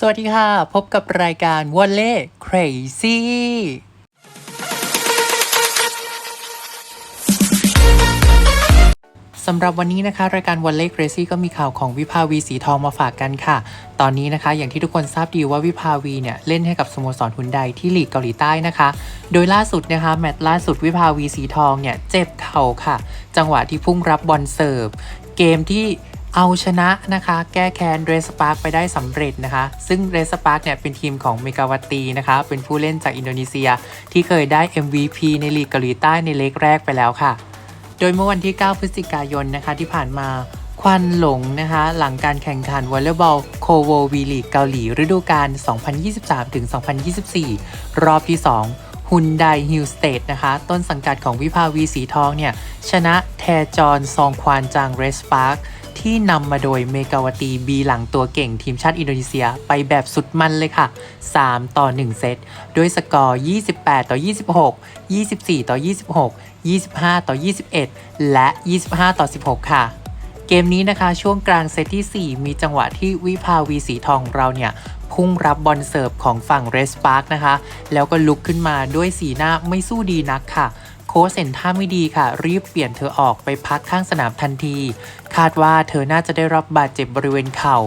สวัสดีค่ะ พบกับรายการวอลเล่ crazy สำหรับวันนี้นะคะ รายการวอลเล่ crazy ก็มีข่าวของวิภาวีสีทองมาฝากกันค่ะ ตอนนี้นะคะอย่างที่ทุกคนทราบดีว่าวิภาวีเนี่ย เล่นให้กับสโมสรฮุนไดที่ลีกเกาหลีใต้นะคะ โดยล่าสุดนะคะ แมตช์ล่าสุดวิภาวีสีทองเนี่ย เจ็บเข่าค่ะ จังหวะที่พุ่งรับบอลเสิร์ฟ เกมที่ เอาชนะนะคะ แก้แค้นเรสปาร์กไปได้สำเร็จนะคะ ซึ่งเรสปาร์กเนี่ยเป็นทีมของเมกาวตีนะคะ เป็นผู้เล่นจากอินโดนีเซีย ที่เคยได้ MVP ในลีกเกาหลีใต้ในเล็กแรกไปแล้วค่ะ โดยเมื่อวันที่ 9 พฤศจิกายนนะคะที่ผ่านมาควันหลงนะคะ หลังการแข่งขันวอลเลย์บอลโคโววีลีกเกาหลี ฤดูกาล 2023-2024 รอบที่ 2ฮุนไดฮิลสเตทนะคะ ต้นสังกัดของวิภาวีสีทองเนี่ย ชนะแทจอนซองควานจางเรสปาร์ก ที่นำมาโดยเมกาวตีบีหลังตัวเก่งทีมชาติอินโดนีเซียไปแบบสุดมันเลยค่ะ 3 ต่อ 1 เซตด้วยสกอร์ 28 ต่อ 26 24 ต่อ 26 25 ต่อ 21 และ 25 ต่อ 16 ค่ะเกมนี้นะคะช่วงกลางเซตที่ 4 มีจังหวะที่วิภาวีสีทองของเราเนี่ย พุ่งรับบอลเสิร์ฟของฝั่งเรสปาร์กนะคะ แล้วก็ลุกขึ้นมาด้วยสีหน้าไม่สู้ดีนักค่ะ โค้ชเห็นท่าไม่ดีค่ะ รีบเปลี่ยนเธอออกไปพักข้างสนามทันที คาดว่าเธอน่าจะได้รับบาดเจ็บบริเวณเข่า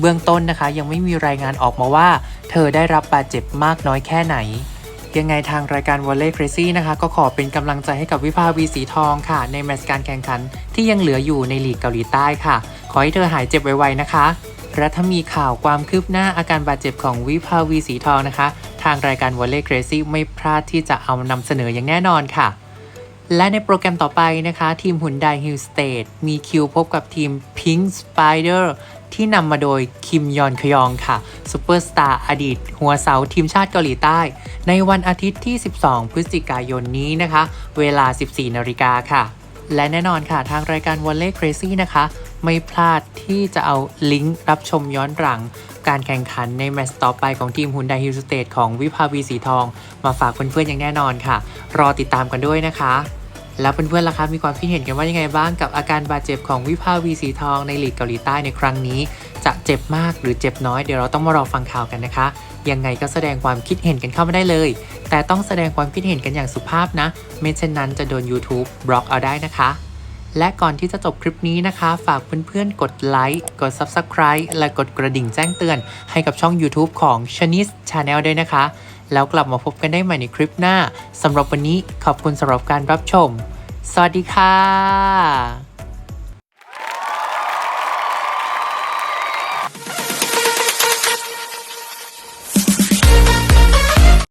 เบื้องต้นนะคะ ยังไม่มีรายงานออกมาว่า เธอได้รับบาดเจ็บมากน้อยแค่ไหนยังไงทางรายการ Volley Crazy นะคะก็ขอเป็นกำลังใจให้กับวิภาวีสีทองค่ะ ในแมตช์การแข่งขันที่ยังเหลืออยู่ในลีกเกาหลีใต้ค่ะ ขอให้เธอหายเจ็บไวๆนะคะ และถ้ามีข่าวความคืบหน้าอาการบาดเจ็บของวิภาวีสีทองนะคะ ทางรายการ Volley Crazy ไม่พลาดที่จะเอานำเสนออย่างแน่นอนค่ะ และในโปรแกรมต่อไปนะคะ ทีมหุ่นไดฮิลสเตทมีคิวพบกับทีม Pink Spider ที่นำมาโดยคิมยอนคยองค่ะซูเปอร์สตาร์อดีต หัวเสาทีมชาติเกาหลีใต้ ในวันอาทิตย์ที่ 12 พฤศจิกายนนี้นะคะ เวลา 14 นาฬิกาค่ะ และแน่นอนค่ะ ทางรายการ Volley Crazy นะคะ ไม่พลาดที่จะเอาลิงก์รับชมย้อนหลัง การแข่งขันในแมตช์ต่อไปของทีมฮุนไดฮิลสเตทของวิภาวีสีทอง มาฝากเพื่อนๆอย่างแน่นอนค่ะ รอติดตามกันด้วยนะคะ แล้วเพื่อนๆล่ะคะมีความคิดเห็นกันว่ายังไงบ้างกับอาการบาดเจ็บของวิภาวีสีทองในลีกเกาหลีใต้ในครั้งนี้ จะเจ็บมากหรือเจ็บน้อยเดี๋ยวเราต้องมารอฟังข่าวกันนะคะ ยังไงก็แสดงความคิดเห็นกันเข้ามาได้เลย แต่ต้องแสดงความคิดเห็นกันอย่างสุภาพนะไม่เช่นนั้นจะโดน YouTube บล็อกเอาได้นะคะ และก่อนที่จะจบคลิปนี้นะคะ ฝากเพื่อนๆกดไลค์กด Subscribe และกดกระดิ่งแจ้งเตือน ให้กับช่อง YouTube ของ Shanice Channel ด้วยนะคะ แล้วกลับมาพบกันได้ใหม่ในคลิปหน้าสำหรับวันนี้ขอบคุณสำหรับการรับชม สวัสดีค่ะ